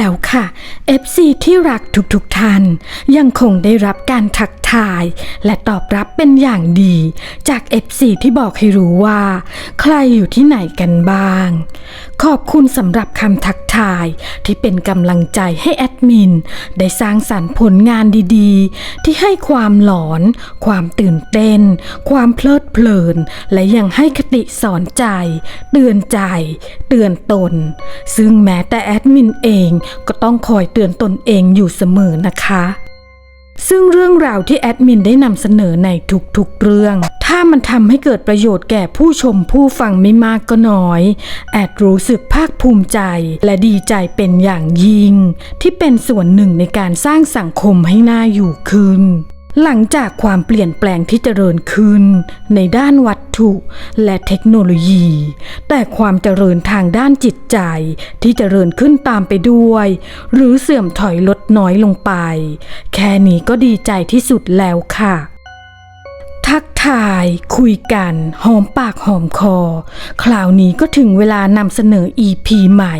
แล้ว ค่ะ FC ที่รักทุกๆทท่าน ยังคงได้รับการทักทาย และตอบรับเป็นอย่างดี จาก FC ที่บอกให้รู้ว่า ใครอยู่ที่ไหนกันบ้าง ขอบคุณสำหรับคำทักทายที่เป็นกำลังใจให้แอดมิน ได้สร้างสรรค์ผลงานดีๆ ที่ให้ความหลอน ความตื่นเต้น ความเพลิดเพลิน และยังให้คติสอนใจ เตือนใจ เตือนตน ซึ่งแม้แต่แอดมินเองก็ต้องคอยเตือนตนเองอยู่เสมอนะคะ ซึ่งเรื่องราวที่แอดมินได้นำเสนอในทุกๆเรื่อง ถ้ามันทำให้เกิดประโยชน์แก่ผู้ชมผู้ฟังไม่มากก็น้อย แอดรู้สึกภาคภูมิใจและดีใจเป็นอย่างยิ่ง ที่เป็นส่วนหนึ่งในการสร้างสังคมให้น่าอยู่ขึ้น หลังจากความเปลี่ยนแปลงที่เจริญขึ้นในด้านวัตถุและเทคโนโลยี แต่ความเจริญทางด้านจิตใจที่เจริญขึ้นตามไปด้วย หรือเสื่อมถอยลดน้อยลงไป แค่นี้ก็ดีใจที่สุดแล้วค่ะทักทายคุยกันหอมปากหอมคอ คราวนี้ก็ถึงเวลานำเสนอ EP ใหม่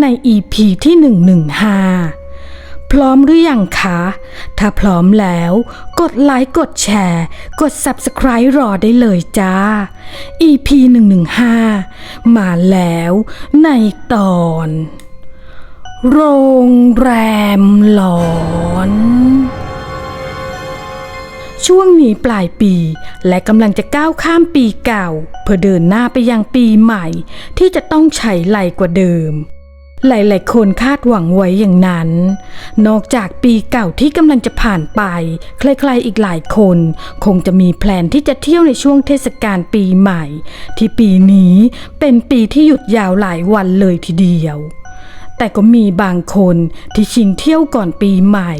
ใน EP ที่ 115 พร้อมหรือยังคะ ถ้าพร้อมแล้ว กดไลค์ กดแชร์ กด Subscribe รอได้เลยจ้า EP 115 มาแล้วในตอน โรงแรมหลอนช่วงนี้ปลายปีและกำลังจะก้าวข้ามปีเก่า เพื่อเดินหน้าไปยังปีใหม่ ที่จะต้องใช้ไหลกว่าเดิม หลายๆ คนคาดหวังไว้อย่างนั้น นอกจากปีเก่าที่กำลังจะผ่านไป ใครๆ อีกหลายคน คงจะมีแพลนที่จะเที่ยวในช่วงเทศกาลปีใหม่ ที่ปีนี้เป็นปีที่หยุดยาวหลายวันเลยทีเดียว แต่ก็มีบางคนที่ชิงเที่ยวก่อนปีใหม่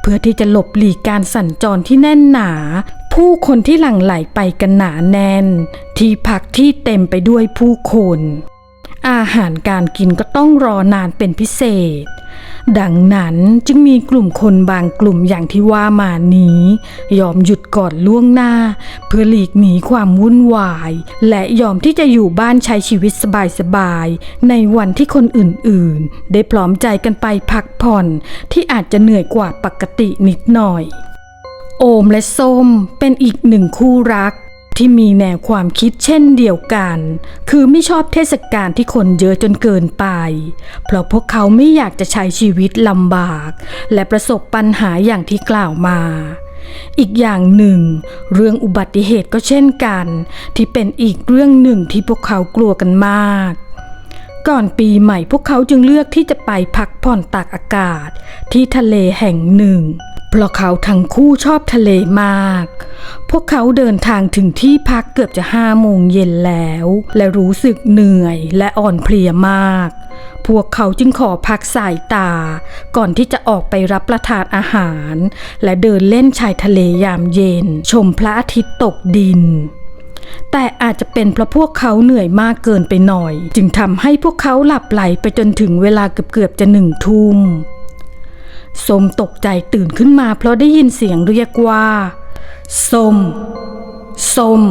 เพื่อที่จะหลบหลีกการสัญจรที่แน่นหนา ผู้คนที่หลั่งไหลไปกันหนาแน่น ที่พักที่เต็มไปด้วยผู้คน อาหารการกินก็ต้องรอนานเป็นพิเศษ ดังนั้นจึงมีกลุ่มคนบางกลุ่มอย่างที่ว่ามานี้ ยอมหยุดก่อนล่วงหน้า เพื่อหลีกหนีความวุ่นวาย และยอมที่จะอยู่บ้านใช้ชีวิตสบายๆ ในวันที่คนอื่นๆ ได้พร้อมใจกันไปพักผ่อนที่อาจจะเหนื่อยกว่าปกตินิดหน่อย โอมและส้มเป็นอีกหนึ่งคู่รัก ที่มีแนวความคิดเช่นเดียวกัน คือไม่ชอบเทศกาลที่คนเยอะจนเกินไป เพราะพวกเขาไม่อยากจะใช้ชีวิตลำบาก และประสบปัญหาอย่างที่กล่าวมาอีกอย่างหนึ่ง เรื่องอุบัติเหตุก็เช่นกัน ที่เป็นอีกเรื่องหนึ่งที่พวกเขากลัวกันมาก ก่อนปีใหม่พวกเขาจึงเลือกที่จะไปพักผ่อนตากอากาศ ที่ทะเลแห่งหนึ่ง เพราะเขาทั้งคู่ชอบทะเลมาก พวกเขาเดินทางถึงที่พักเกือบจะห้าโมงเย็นแล้ว และรู้สึกเหนื่อยและอ่อนเพลียมาก พวกเขาจึงขอพักสายตา ก่อนที่จะออกไปรับประทานอาหาร และเดินเล่นชายทะเลยามเย็น ชมพระอาทิตย์ตกดินแต่อาจจะเป็นเพราะพวกเขาเหนื่อยมากเกินไปหน่อย จึงทำให้พวกเขาหลับไหลไปจนถึงเวลาเกือบๆจะหนึ่งทุ่ม ส้มตกใจตื่นขึ้นมาเพราะได้ยินเสียงเรียกว่าส้มส้ม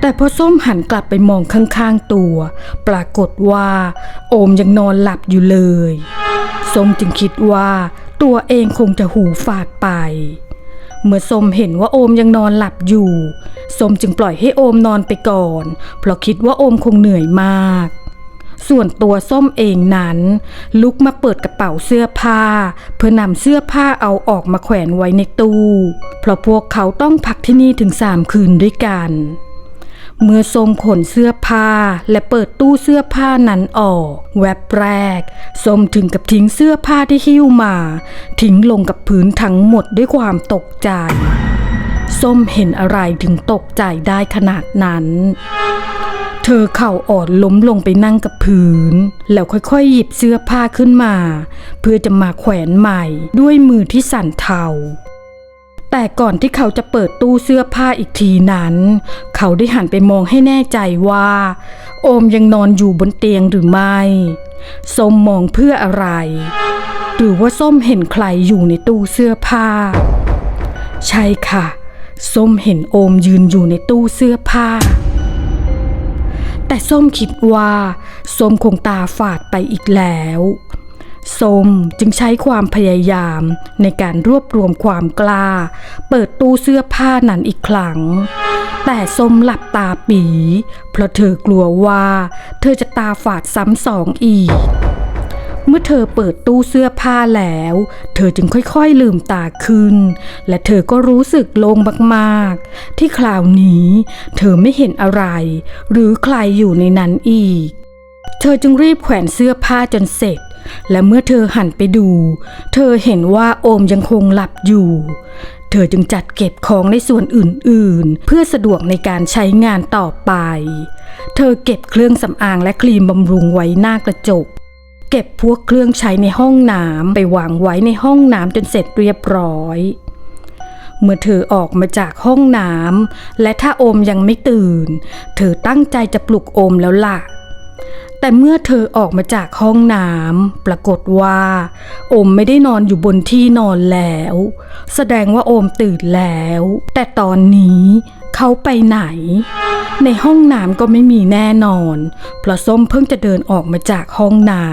แต่พอส้มหันกลับไปมองข้างๆตัว ปรากฏว่า โอมยังนอนหลับอยู่เลยส้มจึงคิดว่าตัวเองคงจะหูฝาดไป เมื่อส้มเห็นว่าโอมยังนอนหลับอยู่ส้มจึงปล่อยให้โอมนอนไปก่อน เพราะคิดว่าโอมคงเหนื่อยมาก ส่วนตัวส้มเองนั้น ลุกมาเปิดกระเป๋าเสื้อผ้า เพื่อนำเสื้อผ้าเอาออกมาแขวนไว้ในตู้ เพราะพวกเขาต้องพักที่นี่ถึงสามคืนด้วยกัน เมื่อส้มขนเสื้อผ้าและเปิดตู้เสื้อผ้านั้นออก แวบแรกส้มถึงกับทิ้งเสื้อผ้าที่หิ้วมา ทิ้งลงกับพื้นทั้งหมดด้วยความตกใจส้มเห็นอะไรถึงตกใจได้ขนาดนั้น เธอเข่าอ่อนล้มลงไปนั่งกับพื้น แล้วค่อยๆ หยิบเสื้อผ้าขึ้นมา เพื่อจะมาแขวนใหม่ ด้วยมือที่สั่นเทา แต่ก่อนที่เขาจะเปิดตู้เสื้อผ้าอีกทีนั้น เขาได้หันไปมองให้แน่ใจว่า โอมยังนอนอยู่บนเตียงหรือไม่ส้มมองเพื่ออะไร หรือว่าส้มเห็นใครอยู่ในตู้เสื้อผ้า ใช่ค่ะ ส้มเห็นโอมยืนอยู่ในตู้เสื้อผ้า แต่ส้มคิดว่าส้มคงตาฝาดไปอีกแล้วส้มจึงใช้ความพยายามในการรวบรวมความกล้า เปิดตู้เสื้อผ้านั้นอีกครั้ง แต่ส้มหลับตาปี เพราะเธอกลัวว่า เธอจะตาฝาดซ้ำสองอีก เมื่อเธอเปิดตู้เสื้อผ้าแล้ว เธอจึงค่อยๆลืมตาขึ้น และเธอก็รู้สึกโล่งมากๆ ที่คราวนี้ เธอไม่เห็นอะไร หรือใครอยู่ในนั้นอีก เธอจึงรีบแขวนเสื้อผ้าจนเสร็จ และเมื่อเธอหันไปดู เธอเห็นว่าโอมยังคงหลับอยู่เธอจึงจัดเก็บของในส่วนอื่นๆ เพื่อสะดวกในการใช้งานต่อไป เธอเก็บเครื่องสำอางและครีมบำรุงไว้หน้ากระจก เก็บพวกเครื่องใช้ในห้องน้ำไปวางไว้ในห้องน้ำจนเสร็จเรียบร้อย เมื่อเธอออกมาจากห้องน้ำและถ้าโอมยังไม่ตื่น เธอตั้งใจจะปลุกโอมแล้วล่ะ แต่เมื่อเธอออกมาจากห้องน้ำปรากฏว่า โอมไม่ได้นอนอยู่บนที่นอนแล้ว แสดงว่าโอมตื่นแล้ว แต่ตอนนี้ เขาไปไหน ในห้องน้ำก็ไม่มีแน่นอน เพราะส้มเพิ่งจะเดินออกมาจากห้องน้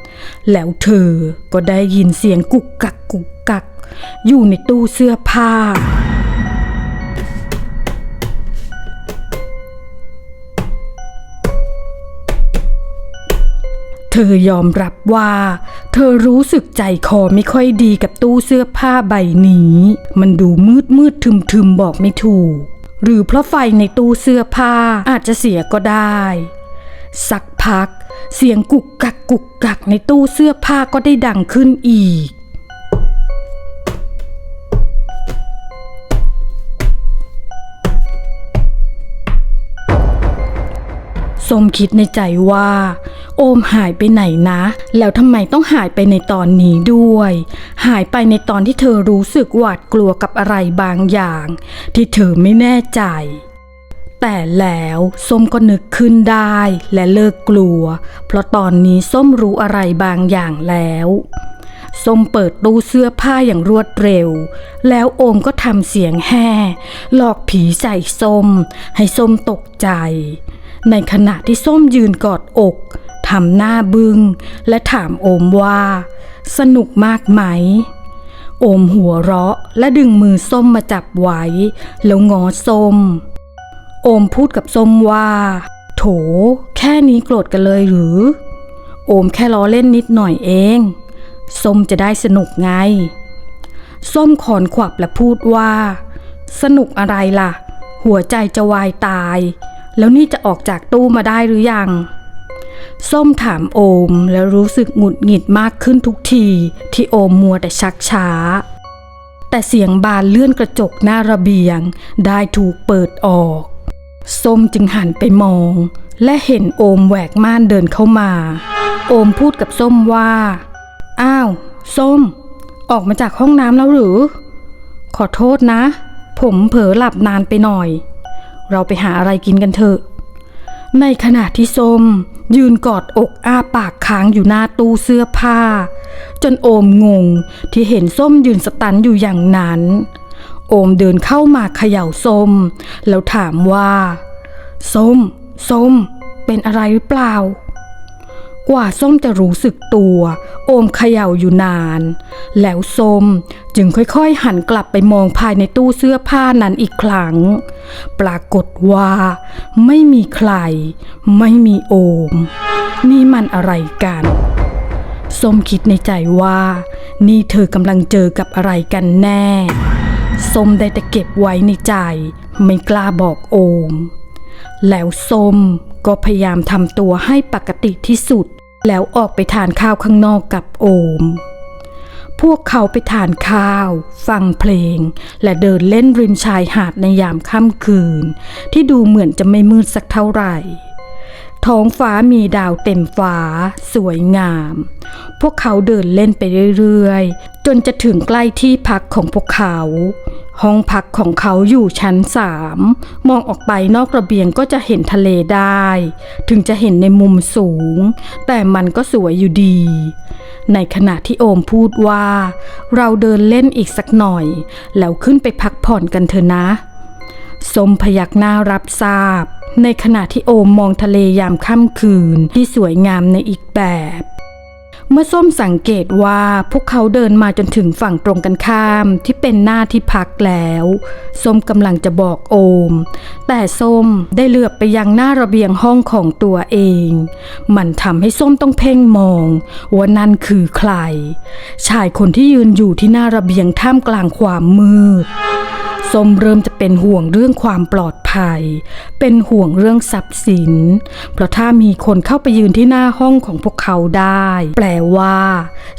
ำแล้วเธอก็ได้ยินเสียงกุกกักกุกกัก อยู่ในตู้เสื้อผ้า เธอยอมรับว่า เธอรู้สึกใจคอไม่ค่อยดีกับตู้เสื้อผ้าใบนี้ มันดูมืดมืดทึมทึมบอกไม่ถูก หรือเพราะไฟในตู้เสื้อผ้าอาจจะเสียก็ได้ สักพัก เสียงกุกกักกุกกักในตู้เสื้อผ้าก็ได้ดังขึ้นอีก ส้มคิดในใจว่า โอมหายไปไหนนะ แล้วทำไมต้องหายไปในตอนนี้ด้วย หายไปในตอนที่เธอรู้สึกหวาดกลัวกับอะไรบางอย่าง ที่เธอไม่แน่ใจ แต่แล้วส้มก็นึกขึ้นได้และเลิกกลัว เพราะตอนนี้ส้มรู้อะไรบางอย่างแล้วส้มเปิดตู้เสื้อผ้าอย่างรวดเร็ว แล้วโอมก็ทำเสียงแห่หลอกผีใส่ส้ม ให้ส้มตกใจ ในขณะที่ส้มยืนกอดอกทำหน้าบึง้งและถามโอมว่า สนุกมากไหม โอมหัวเราะและดึงมือส้มมาจับไว้ แล้วงอส้ม โอมพูดกับส้มว่า โถ แค่นี้โกรธกันเลยหรือ โอมแค่ล้อเล่นนิดหน่อยเอง ส้มจะได้สนุกไง ส้มขอนขวับและพูดว่า สนุกอะไรล่ะ หัวใจจะวายตาย แล้วนี่จะออกจากตู้มาได้หรือยัง ส้มถามโอมแล้วรู้สึกหงุดหงิดมากขึ้นทุกที ที่โอมมัวแต่ชักช้า แต่เสียงบานเลื่อนกระจกหน้าระเบียง ได้ถูกเปิดออก ส้มจึงหันไปมอง และเห็นโอมแหวกม่านเดินเข้ามา โอมพูดกับส้มว่า อ้าว ส้ม ออกมาจากห้องน้ำแล้วหรือ ขอโทษนะ ผมเผลอหลับนานไปหน่อย เราไปหาอะไรกินกันเถอะ ในขณะที่ส้ม ยืนกอดอกอ้าปากค้างอยู่หน้าตู้เสื้อผ้า จนโอมงงที่เห็นส้มยืนสตันอยู่อย่างนั้น โอมเดินเข้ามาเขย่าส้ม แล้วถามว่า ส้ม ส้ม เป็นอะไรหรือเปล่า กว่าส้มจะรู้สึกตัว โอมเขย่าอยู่นาน แล้วส้มจึงค่อยๆ หันกลับไปมองภายในตู้เสื้อผ้านั้นอีกครั้ง ปรากฏว่า ไม่มีใคร ไม่มีโอม นี่มันอะไรกันส้มคิดในใจว่า นี่เธอกำลังเจอกับอะไรกันแน่ส้มได้แต่เก็บไว้ในใจ ไม่กล้าบอกโอม แล้วส้มก็พยายามทำตัวให้ปกติที่สุด แล้วออกไปทานข้าวข้างนอกกับโอม พวกเขาไปทานข้าว ฟังเพลง และเดินเล่นริมชายหาดในยามค่ำคืน ที่ดูเหมือนจะไม่มืดสักเท่าไหร่ท้องฟ้ามีดาวเต็มฟ้า สวยงาม พวกเขาเดินเล่นไปเรื่อย ๆ จนจะถึงใกล้ที่พักของพวกเขา ห้องพักของเขาอยู่ชั้นสามมองออกไปนอกระเบียงก็จะเห็นทะเลได้ ถึงจะเห็นในมุมสูง แต่มันก็สวยอยู่ดี ในขณะที่โอมพูดว่า เราเดินเล่นอีกสักหน่อย แล้วขึ้นไปพักผ่อนกันเถอะนะ สมพยักหน้ารับทราบ ในขณะที่โอมมองทะเลยามค่ำคืนที่สวยงามในอีกแบบ เมื่อส้มสังเกตว่าพวกเขาเดินมาจนถึงฝั่งตรงกันข้ามที่เป็นหน้าที่พักแล้ว ส้มกำลังจะบอกโอม แต่ส้มได้เหลือบไปยังหน้าระเบียงห้องของตัวเอง มันทำให้ส้มต้องเพ่งมองว่านั่นคือใคร ชายคนที่ยืนอยู่ที่หน้าระเบียงท่ามกลางความมืด ส้มเริ่มจะเป็นห่วงเรื่องความปลอดภัย เป็นห่วงเรื่องทรัพย์สิน เพราะถ้ามีคนเข้าไปยืนที่หน้าห้องของพวกเขาได้ แปลว่า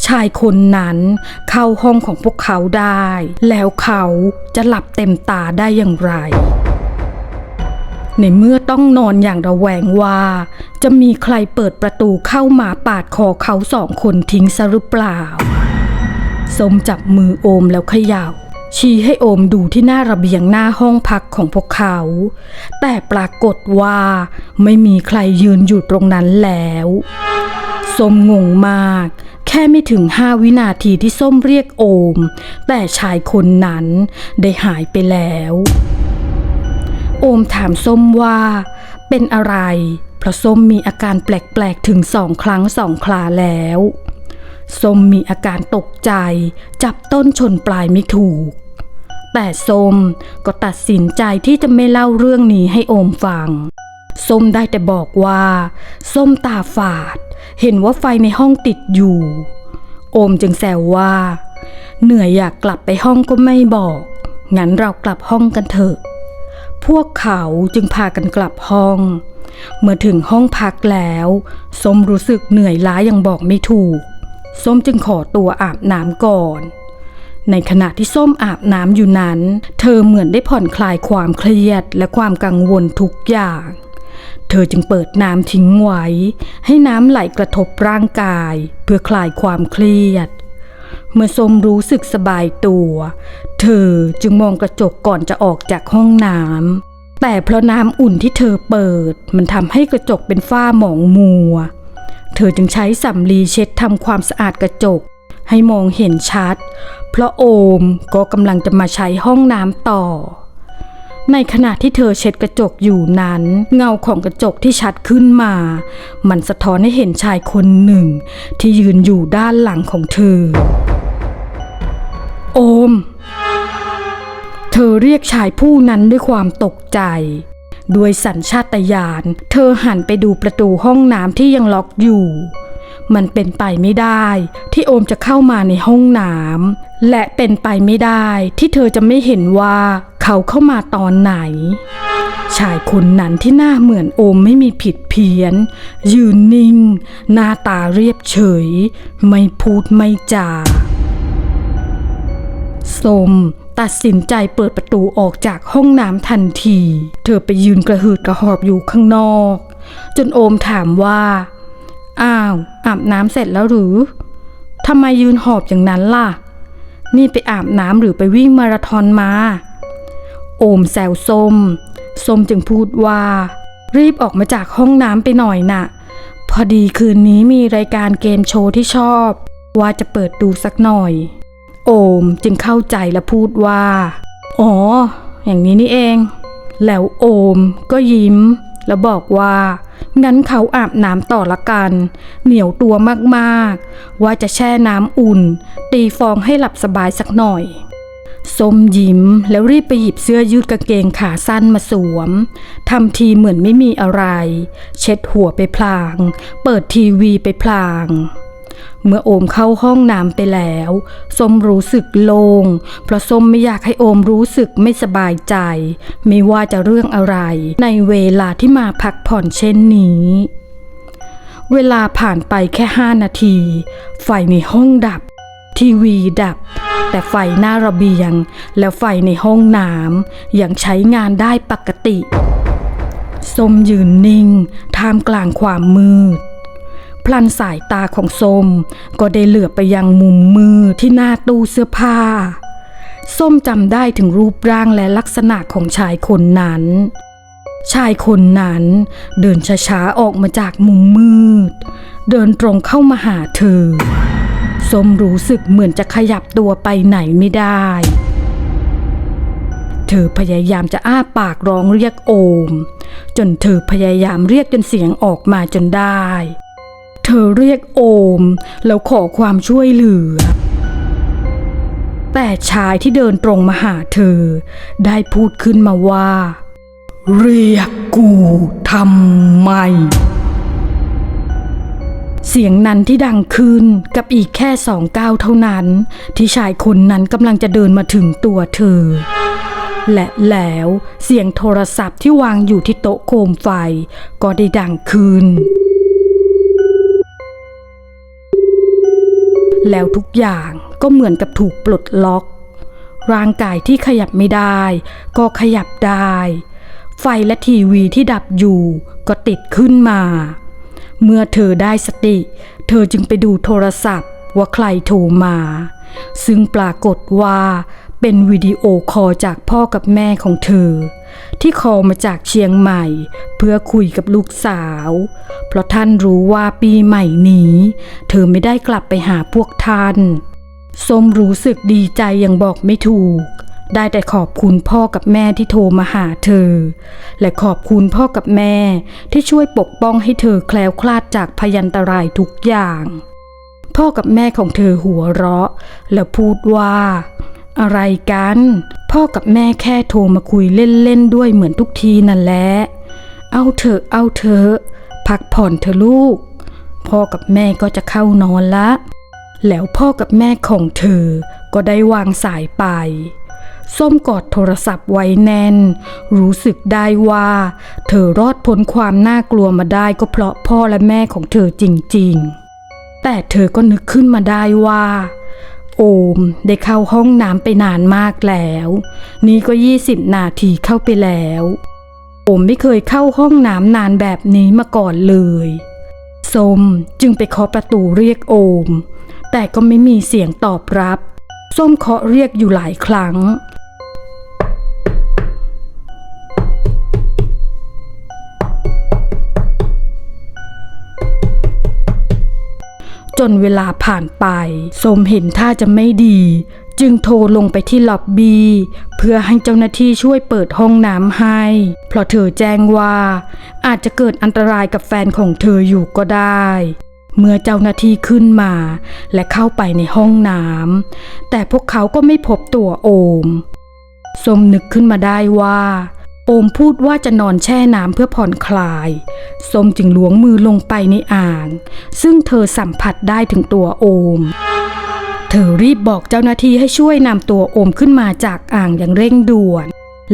ชายคนนั้นเข้าห้องของพวกเขาได้ แล้วเขาจะหลับเต็มตาได้อย่างไรในเมื่อต้องนอนอย่างระแวงว่า จะมีใครเปิดประตูเข้ามาปาดคอเขาสองคนทิ้งซะหรือเปล่า สมจับมือโอมแล้วเขย่า ชี้ให้โอมดูที่หน้าระเบียงหน้าห้องพักของพวกเขา แต่ปรากฏว่าไม่มีใครยืนอยู่ตรงนั้นแล้วส้มงงมาก แค่ไม่ถึงห้าวินาทีที่ส้มเรียกโอม แต่ชายคนนั้นได้หายไปแล้ว โอมถามส้มว่า เป็นอะไร เพราะส้มมีอาการแปลกๆถึงสองครั้งสองคราแล้ว ส้มมีอาการตกใจ จับต้นชนปลายไม่ถูก แต่ส้มก็ตัดสินใจที่จะไม่เล่าเรื่องนี้ให้โอมฟัง ส้มได้แต่บอกว่า ส้มตาฝาด เห็นว่าไฟในห้องติดอยู่ โอมจึงแซวว่า เหนื่อยอยากกลับไปห้องก็ไม่บอก งั้นเรากลับห้องกันเถอะ พวกเขาจึงพากันกลับห้องเมื่อถึงห้องพักแล้วส้มรู้สึกเหนื่อยล้ายังบอกไม่ถูก ส้มจึงขอตัวอาบน้ำก่อน ในขณะที่ส้มอาบน้ำอยู่นั้น เธอเหมือนได้ผ่อนคลายความเครียดและความกังวลทุกอย่าง เธอจึงเปิดน้ำทิ้งไว้ ให้น้ำไหลกระทบร่างกาย เพื่อคลายความเครียด เมื่อส้มรู้สึกสบายตัว เธอจึงมองกระจกก่อนจะออกจากห้องน้ำแต่เพราะน้ำอุ่นที่เธอเปิด มันทำให้กระจกเป็นฝ้าหมองมัว เธอจึงใช้สำลีเช็ดทำความสะอาดกระจก ให้มองเห็นชัด เพราะโอมก็กำลังจะมาใช้ห้องน้ำต่อ ในขณะที่เธอเช็ดกระจกอยู่นั้น เงาของกระจกที่ชัดขึ้นมา มันสะท้อนให้เห็นชายคนหนึ่ง ที่ยืนอยู่ด้านหลังของเธอ โอม เธอเรียกชายผู้นั้นด้วยความตกใจ ด้วยสัญชาตญาณเธอหันไปดูประตูห้องน้ำที่ยังล็อกอยู่ มันเป็นไปไม่ได้ที่โอมจะเข้ามาในห้องน้ำและเป็นไปไม่ได้ที่เธอจะไม่เห็นว่าเขาเข้ามาตอนไหน ชายคนนั้นที่หน้าเหมือนโอมไม่มีผิดเพี้ยน ยืนนิ่ง หน้าตาเรียบเฉย ไม่พูดไม่จาสม ตัดสินใจเปิดประตูออกจากห้องน้ำทันที เธอไปยืนกระหืดกระหอบอยู่ข้างนอก จนโอมถามว่า อ้าว อาบน้ำเสร็จแล้วหรือทำไมยืนหอบอย่างนั้นล่ะ นี่ไปอาบน้ำหรือไปวิ่งมาราธอนมา โอมแซวส้ม ส้มจึงพูดว่า รีบออกมาจากห้องน้ำไปหน่อยน่ะ พอดีคืนนี้มีรายการเกมโชว์ที่ชอบ ว่าจะเปิดดูสักหน่อย โอมจึงเข้าใจและพูดว่า อ๋อ อย่างนี้นี่เอง แล้วโอมก็ยิ้ม แล้วบอกว่า งั้นเขาอาบน้ำต่อละกัน เหนียวตัวมากๆ ว่าจะแช่น้ำอุ่น ตีฟองให้หลับสบายสักหน่อยส้มยิ้มแล้วรีบไปหยิบเสื้อยืดกางเกงขาสั้นมาสวม ทำทีเหมือนไม่มีอะไร เช็ดหัวไปพลาง เปิดทีวีไปพลาง เมื่อโอมเข้าห้องน้ำไปแล้วส้มรู้สึกโลง่งเพราะส้มไม่อยากให้โอมรู้สึกไม่สบายใจ ไม่ว่าจะเรื่องอะไร ในเวลาที่มาพักผ่อนเช่นนี้ เวลาผ่านไปแค่ห้านาที ไฟในห้องดับ ทีวีดับ แต่ไฟหน้าระเบียง แล้วไฟในห้องน้ำยังใช้งานได้ปกติส้มยืนนิ่ง ท่ามกลางความมืด พลันสายตาของส้มก็ได้เหลือไปยังมุมมือที่หน้าตู้เสื้อผ้า ส้มจำได้ถึงรูปร่างและลักษณะของชายคนนั้น ชายคนนั้นเดินช้าๆออกมาจากมุมมืด เดินตรงเข้ามาหาเธอ ส้มรู้สึกเหมือนจะขยับตัวไปไหนไม่ได้เธอพยายามจะอ้าปากร้องเรียกโอม จนเธอพยายามเรียกจนเสียงออกมาจนได้ เธอเรียกโอม แล้วขอความช่วยเหลือ แต่ชายที่เดินตรงมาหาเธอ ได้พูดขึ้นมาว่า เรียกกูทำไม เสียงนั้นที่ดังขึ้นกับอีกแค่สองก้าวเท่านั้น ที่ชายคนนั้นกำลังจะเดินมาถึงตัวเธอและแล้วเสียงโทรศัพท์ที่วางอยู่ที่โต๊ะโคมไฟ ก็ได้ดังขึ้น แล้วทุกอย่างก็เหมือนกับถูกปลดล็อก ร่างกายที่ขยับไม่ได้ ก็ขยับได้ ไฟและทีวีที่ดับอยู่ก็ติดขึ้นมา เมื่อเธอได้สติ เธอจึงไปดูโทรศัพท์ว่าใครโทรมา ซึ่งปรากฏว่า เป็นวิดีโอคอลจากพ่อกับแม่ของเธอ ที่คอลมาจากเชียงใหม่ เพื่อคุยกับลูกสาว เพราะท่านรู้ว่าปีใหม่นี้ เธอไม่ได้กลับไปหาพวกท่านส้มรู้สึกดีใจอย่างบอกไม่ถูก ได้แต่ขอบคุณพ่อกับแม่ที่โทรมาหาเธอ และขอบคุณพ่อกับแม่ที่ช่วยปกป้องให้เธอแคล้วคลาดจากพยันตรายทุกอย่าง พ่อกับแม่ของเธอหัวเราะ แล้วพูดว่า อะไรกัน พ่อกับแม่แค่โทรมาคุยเล่นๆด้วยเหมือนทุกทีนั่นแหละ เอาเถอะเอาเถอะพักผ่อนเถอะลูก พ่อกับแม่ก็จะเข้านอนละ แล้วพ่อกับแม่ของเธอก็ได้วางสายไป ส้มกอดโทรศัพท์ไว้แน่น รู้สึกได้ว่า เธอรอดพ้นความน่ากลัวมาได้ก็เพราะพ่อและแม่ของเธอจริงๆ แต่เธอก็นึกขึ้นมาได้ว่า โอมได้เข้าห้องน้ำไปนานมากแล้ว นี่ก็ 20 นาทีเข้าไปแล้ว โอมไม่เคยเข้าห้องน้ำนานแบบนี้มาก่อนเลยสมจึงไปเคาะประตูเรียกโอม แต่ก็ไม่มีเสียงตอบรับ ส้มเคาะเรียกอยู่หลายครั้ง จนเวลาผ่านไปสมเห็นท่าจะไม่ดี จึงโทรลงไปที่ล็อบบี้เพื่อให้เจ้าหน้าที่ช่วยเปิดห้องน้ำให้ เพราะเธอแจ้งว่า อาจจะเกิดอันตรายกับแฟนของเธออยู่ก็ได้เมื่อเจ้าหน้าที่ขึ้นมาและเข้าไปในห้องน้ำแต่พวกเขาก็ไม่พบตัวโอม สมนึกขึ้นมาได้ว่า โอมพูดว่าจะนอนแช่น้ำเพื่อผ่อนคลาย ส้มจึงล้วงมือลงไปในอ่าง ซึ่งเธอสัมผัสได้ถึงตัวโอม เธอรีบบอกเจ้าหน้าที่ให้ช่วยนำตัวโอมขึ้นมาจากอ่างอย่างเร่งด่วน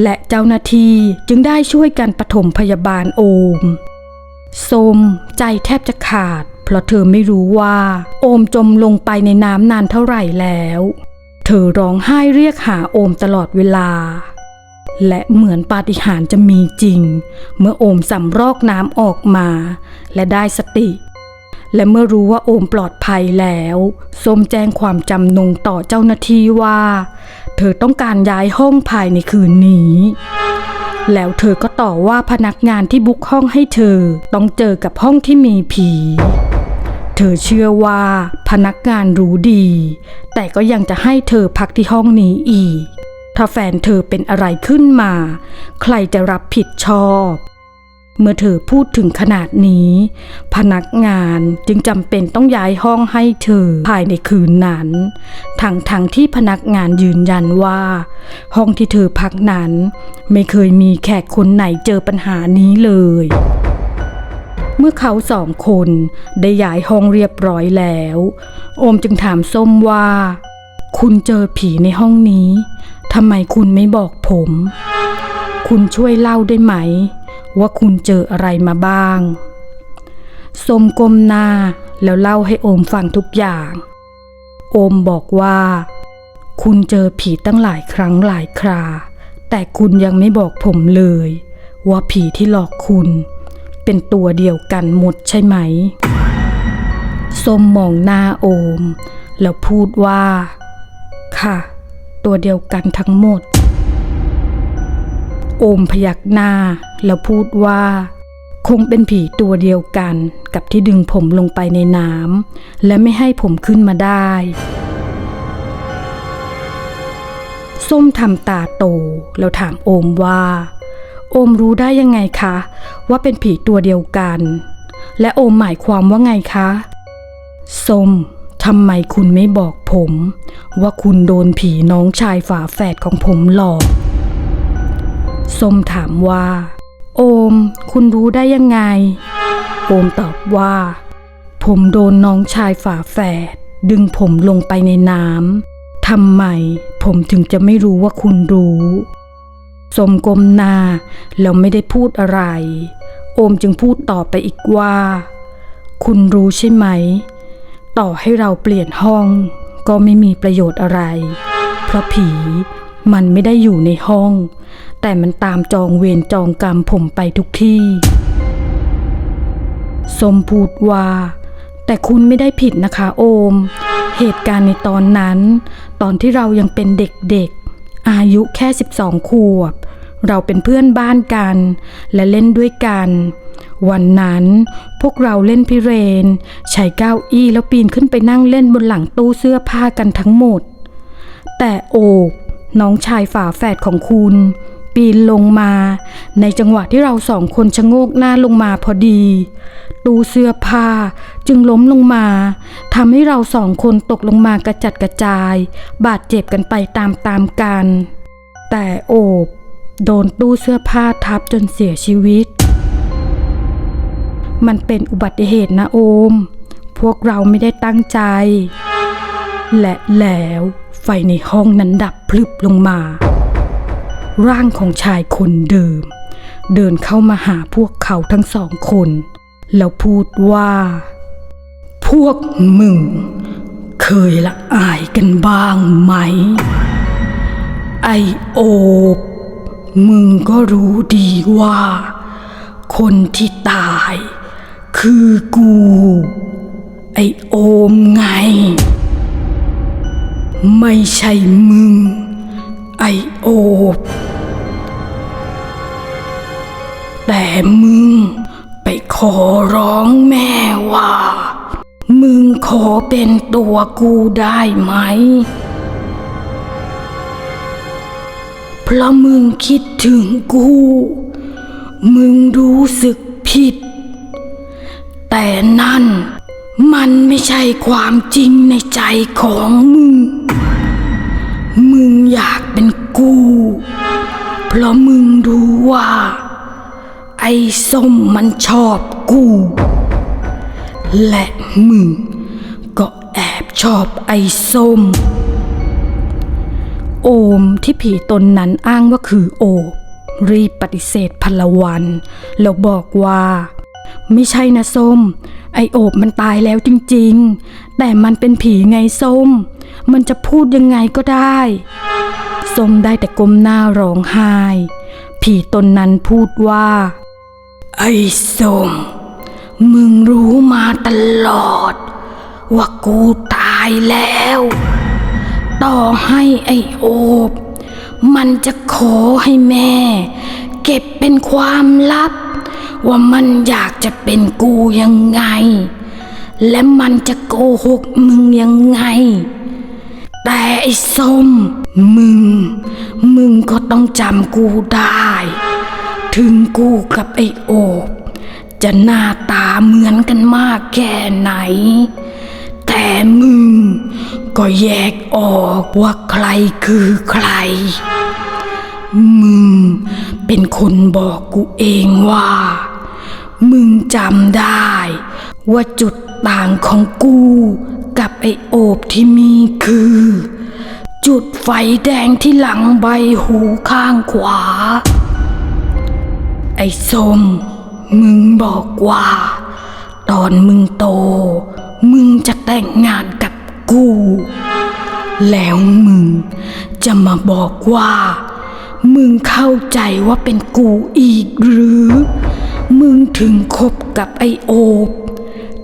และเจ้าหน้าที่จึงได้ช่วยกันปฐมพยาบาลโอม ส้มใจแทบจะขาด เพราะเธอไม่รู้ว่า โอมจมลงไปในน้ำนานเท่าไหร่แล้ว เธอร้องไห้เรียกหาโอมตลอดเวลา และเหมือนปาฏิหาริย์จะมีจริง เมื่อโอมสำรอกน้ำออกมา และได้สติ และเมื่อรู้ว่าโอมปลอดภัยแล้วส้มแจ้งความจำนงต่อเจ้าหน้าที่ว่า เธอต้องการย้ายห้องภายในคืนนี้ แล้วเธอก็ต่อว่าพนักงานที่บุกห้องให้เธอต้องเจอกับห้องที่มีผีเธอเชื่อว่าพนักงานรู้ดี แต่ก็ยังจะให้เธอพักที่ห้องนี้อีก ถ้าแฟนเธอเป็นอะไรขึ้นมา ใครจะรับผิดชอบ เมื่อเธอพูดถึงขนาดนี้ พนักงานจึงจำเป็นต้องย้ายห้องให้เธอภายในคืนนั้น ทั้งทงๆที่พนักงานยืนยันว่า ห้องที่เธอพักนั้น ไม่เคยมีแขกคนไหนเจอปัญหานี้เลยเมื่อเขาสองคนได้ย้ายห้องเรียบร้อยแล้ว โอมจึงถามส้มว่า คุณเจอผีในห้องนี้ ทำไมคุณไม่บอกผม คุณช่วยเล่าได้ไหม ว่าคุณเจออะไรมาบ้างสมก้มหน้าแล้วเล่าให้โอมฟังทุกอย่าง โอมบอกว่า คุณเจอผีตั้งหลายครั้งหลายครา แต่คุณยังไม่บอกผมเลย ว่าผีที่หลอกคุณ เป็นตัวเดียวกันหมดใช่ไหมสมมองหน้าโอม แล้วพูดว่า ค่ะ ตัวเดียวกันทั้งหมด โอมพยักหน้าแล้วพูดว่า คงเป็นผีตัวเดียวกันกับที่ดึงผมลงไปในน้ำและไม่ให้ผมขึ้นมาได้ส้มทำตาโตแล้วถามโอมว่า โอมรู้ได้ยังไงคะ ว่าเป็นผีตัวเดียวกัน และโอมหมายความว่าไงคะส้ม ทำไมคุณไม่บอกผม ว่าคุณโดนผีน้องชายฝาแฝดของผมหลอกส้มถามว่า โอม คุณรู้ได้ยังไง โอมตอบว่า ผมโดนน้องชายฝาแฝดดึงผมลงไปในน้ำทำไมผมถึงจะไม่รู้ว่าคุณรู้สมกลมหนาแล้วไม่ได้พูดอะไร โอมจึงพูดต่อไปอีกว่า คุณรู้ใช่ไหม ต่อให้เราเปลี่ยนห้องก็ไม่มีประโยชน์อะไร เพราะผีมันไม่ได้อยู่ในห้อง แต่มันตามจองเวรจองกรรมผมไปทุกที่สมพูดว่า แต่คุณไม่ได้ผิดนะคะโอม เหตุการณ์ในตอนนั้น ตอนที่เรายังเป็นเด็กๆ อายุแค่ 12 ขวบ เราเป็นเพื่อนบ้านกัน และเล่นด้วยกัน วันนั้นพวกเราเล่นพิเรน ใช้เก้าอี้แล้วปีนขึ้นไปนั่งเล่นบนหลังตู้เสื้อผ้ากันทั้งหมด แต่โอบน้องชายฝาแฝดของคุณ ปีนลงมา ในจังหวะที่เราสองคนชะโงกหน้าลงมาพอดี ตู้เสื้อผ้าจึงล้มลงมาทำให้เราสองคนตกลงมากระจัดกระจาย บาดเจ็บกันไปตามๆกัน แต่โอบ โดนตู้เสื้อผ้าทับจนเสียชีวิต มันเป็นอุบัติเหตุนะโอม พวกเราไม่ได้ตั้งใจ และแล้วไฟในห้องนั้นดับพลึบลงมา ร่างของชายคนเดิม เดินเข้ามาหาพวกเขาทั้งสองคน แล้วพูดว่า พวกมึง เคยละอายกันบ้างไหม ไอโอบมึงก็รู้ดีว่า คนที่ตาย คือกู ไอโอมไง ไม่ใช่มึง ไอโอบแต่มึงไปขอร้องแม่ว่า มึงขอเป็นตัวกูได้ไหม เพราะมึงคิดถึงกู มึงรู้สึกผิด แต่นั่น มันไม่ใช่ความจริงในใจของมึง มึงอยากเป็นกู เพราะมึงรู้ว่า ไอ้ส้มมันชอบกู และมึงก็แอบชอบไอ้ส้ม โอมที่ผีตนนั้นอ้างว่าคือโอบรีบปฏิเสธพลวัน แล้วบอกว่า ไม่ใช่นะส้ม ไอโอบมันตายแล้วจริงๆ แต่มันเป็นผีไงส้ม มันจะพูดยังไงก็ได้ ส้มได้แต่ก้มหน้าร้องไห้ ผีตนนั้นพูดว่า ไอ้ส้ม มึงรู้มาตลอด ว่ากูตายแล้ว ต่อให้ไอโอบ มันจะขอให้แม่ เก็บเป็นความลับ ว่ามันอยากจะเป็นกูยังไง และมันจะโกหกมึงยังไง แต่ไอ้ส้ม มึง มึงก็ต้องจำกูได้ ถึงกูกับไอ้โอบจะหน้าตาเหมือนกันมากแค่ไหน แต่มึง ก็แยกออกว่าใครคือใคร มึง เป็นคนบอกกูเองว่า มึงจำได้ ว่าจุดต่างของกู กับไอโอบที่มีคือ จุดไฟแดงที่หลังใบหูข้างขวา ไอ้ส้มมึงบอกว่า ตอนมึงโต มึงจะแต่งงานกับกู แล้วมึงจะมาบอกว่า มึงเข้าใจว่าเป็นกูอีกหรือ มึงถึงคบกับไอโอบ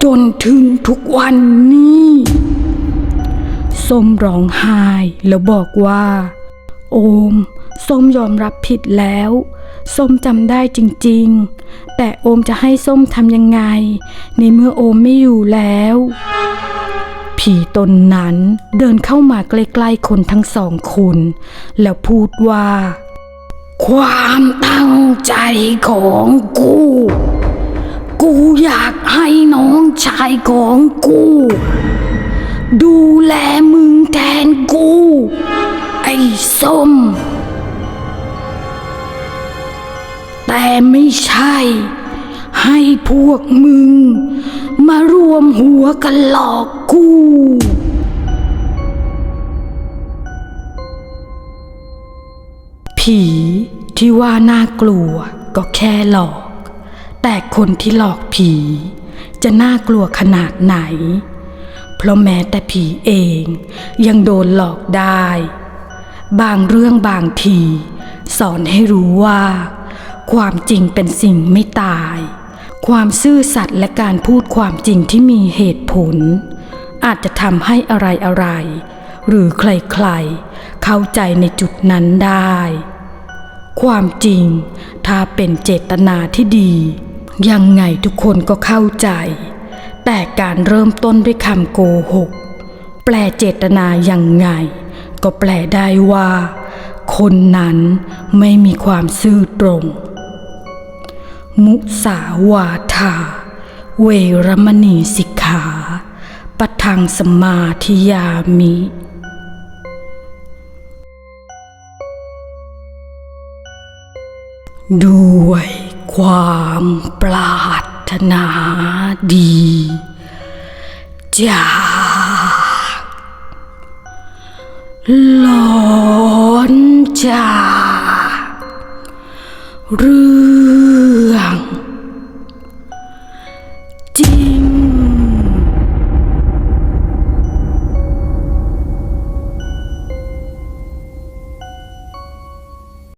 จนถึงทุกวันนี้ส้มร้องไห้แล้วบอกว่า โอม ส้มยอมรับผิดแล้ว ส้มจำได้จริง ๆ แต่โอมจะให้ส้มทำยังไง ในเมื่อโอมไม่อยู่แล้ว ผีตนนั้นเดินเข้ามาใกล้ๆคนทั้งสองคน แล้วพูดว่า ความตั้งใจของกู กูอยากให้น้องชายของกู ดูแลมึงแทนกู ไอ้ส้ม แต่ไม่ใช่ ให้พวกมึง มารวมหัวกันหลอกกู ผีที่ว่าน่ากลัวก็แค่หลอก แต่คนที่หลอกผี จะน่ากลัวขนาดไหน เพราะแม้แต่ผีเองยังโดนหลอกได้ บางเรื่องบางทีสอนให้รู้ว่า ความจริงเป็นสิ่งไม่ตาย ความซื่อสัตย์และการพูดความจริงที่มีเหตุผล อาจจะทำให้อะไรอะไร หรือใครๆ เข้าใจในจุดนั้นได้ ความจริง ถ้าเป็นเจตนาที่ดี ยังไงทุกคนก็เข้าใจ แต่การเริ่มต้นด้วยคำโกหก แปลเจตนายังไง ก็แปลได้ว่า คนนั้นไม่มีความซื่อตรง มุสาวาทา เวรมณีสิกขาปทังสมาธิยามิ ด้วยความปรารถนาดีจากหลอนจากเรื่